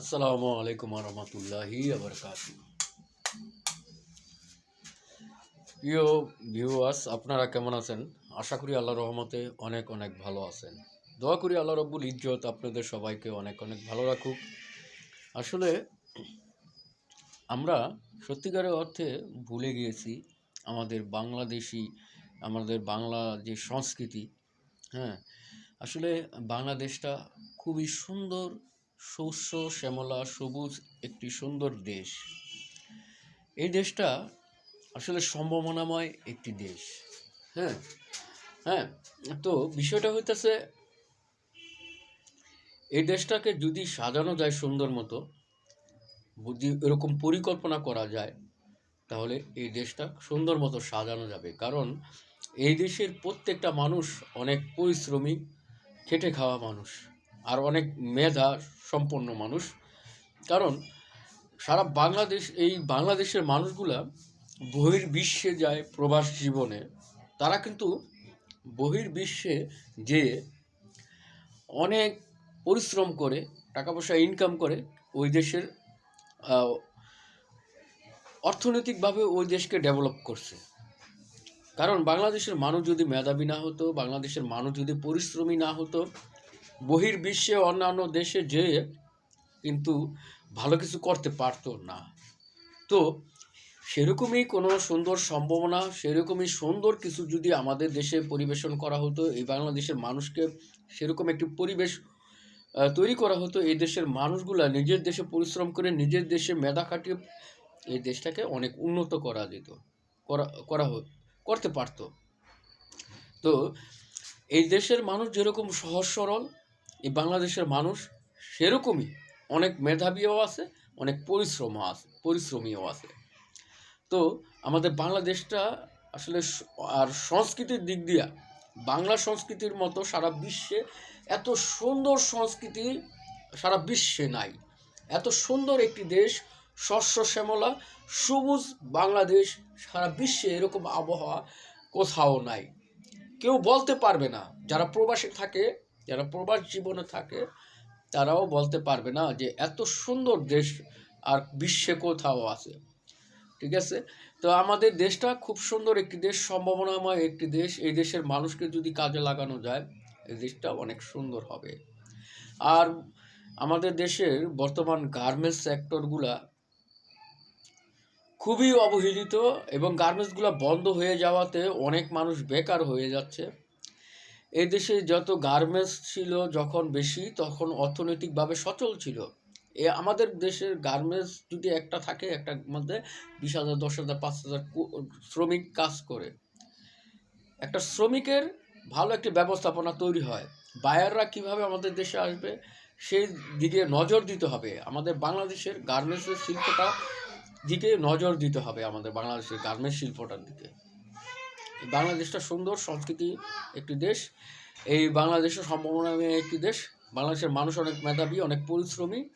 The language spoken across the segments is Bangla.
আসসালামু আলাইকুম রহমতুল্লাহি আবরকাত প্রিয় ভিউয়ার্স আপনারা কেমন আছেন? আশা করি আল্লাহ রহমতে অনেক অনেক ভালো আছেন। দোয়া করি আল্লাহ রব্বুল ইজ্জত আপনাদের সবাইকে অনেক অনেক ভালো রাখুক। আসলে আমরা সত্যিকারের অর্থে ভুলে গিয়েছি আমাদের বাংলাদেশি, আমাদের বাংলা যে সংস্কৃতি হ্যাঁ আসলে বাংলাদেশটা খুবই সুন্দর শস্য শ্যামলা সবুজ একটি সুন্দর দেশ। এই দেশটা আসলে সম্ভাবনাময় একটি দেশ। হ্যাঁ হ্যাঁ তো বিষয়টা হইতেছে, এই দেশটাকে যদি সাজানো যায় সুন্দর মতো, যদি এরকম পরিকল্পনা করা যায়, তাহলে এই দেশটা সুন্দর মতো সাজানো যাবে। কারণ এই দেশের প্রত্যেকটা মানুষ অনেক পরিশ্রমী, খেটে খাওয়া মানুষ। আর অনেক মেধা সম্পন্ন মানুষ। কারণ সারা বাংলাদেশ, এই বাংলাদেশের মানুষগুলা বহির্বিশ্বে যায় প্রবাস জীবনে, তারা কিন্তু বহির্বিশ্বে যে অনেক পরিশ্রম করে টাকা পয়সা ইনকাম করে ওই দেশের অর্থনৈতিকভাবে ওই দেশকে ডেভেলপ করছে। কারণ বাংলাদেশের মানুষ যদি মেধাবী না হতো, বাংলাদেশের মানুষ যদি পরিশ্রমী না হতো বহির্বিশ্বে অন্যান্য দেশে যেয়ে কিন্তু ভালো কিছু করতে পারতো না। তো সেরকমই কোনো সুন্দর সম্ভাবনা, সেরকমই সুন্দর কিছু যদি আমাদের দেশে পরিবেশন করা হতো, এই বাংলাদেশের মানুষকে সেরকম একটি পরিবেশ তৈরি করা হতো, এই দেশের মানুষগুলা নিজের দেশে পরিশ্রম করে নিজের দেশে মেধা খাটিয়ে এই দেশটাকে অনেক উন্নত করা যেত, করা করা করতে পারতো। তো এই দেশের মানুষ যেরকম সহজ সরল এই বাংলাদেশের মানুষ সেরকমই অনেক মেধাবীও আছে, অনেক পরিশ্রমও আছে, পরিশ্রমীও আছে। তো আমাদের বাংলাদেশটা আসলে আর সংস্কৃতির দিক দিয়া, বাংলা সংস্কৃতির মতো সারা বিশ্বে এত সুন্দর সংস্কৃতি সারা বিশ্বে নাই। এত সুন্দর একটি দেশ শস্য শ্যামলা, সবুজ বাংলাদেশ, সারা বিশ্বে এরকম আবহাওয়া কোথাও নাই। কেউ বলতে পারবে না, যারা প্রবাসে থাকে যারা প্রবাস জীবনে থাকে, তারাও বলতে পারবে না যে এত সুন্দর দেশ আর বিশ্বে কোথাও আছে। ঠিক আছে? তো আমাদের দেশটা খুব সুন্দর একটি দেশ, সম্ভাবনাময় একটি দেশ। এই দেশের মানুষকে যদি কাজে লাগানো যায়, এই দেশটা অনেক সুন্দর হবে। আর আমাদের দেশের বর্তমান গার্মেন্টস সেক্টরগুলা খুবই অবহেলিত এবং গার্মেন্টসগুলো বন্ধ হয়ে যাওয়াতে অনেক মানুষ বেকার হয়ে যাচ্ছে। এই দেশে যত গার্মেন্টস ছিল যখন বেশি, তখন অর্থনৈতিকভাবে সচল ছিল। এ আমাদের দেশের গার্মেন্টস যদি একটা থাকে, একটার মধ্যে বিশ হাজার, দশ হাজার, পাঁচ হাজার শ্রমিক কাজ করে। একটা শ্রমিকের ভালো একটি ব্যবস্থাপনা তৈরি হয়। বায়াররা কীভাবে আমাদের দেশে আসবে, সেই দিকে নজর দিতে হবে। আমাদের বাংলাদেশের গার্মেন্টসের শিল্পটা দিকে নজর দিতে হবে আমাদের বাংলাদেশের গার্মেন্টস শিল্পটার দিকে। বাংলাদেশটা সুন্দর, সংস্কৃতি একটি দেশ। এই বাংলাদেশের সম্ভাবনাময় একটি দেশ। বাংলাদেশের মানুষ অনেক মেধাবী, অনেক পরিশ্রমী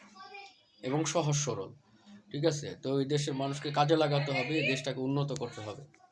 এবং সহজ সরল। ঠিক আছে? তো এই দেশের মানুষকে কাজে লাগাতে হবে, এই দেশটাকে উন্নত করতে হবে।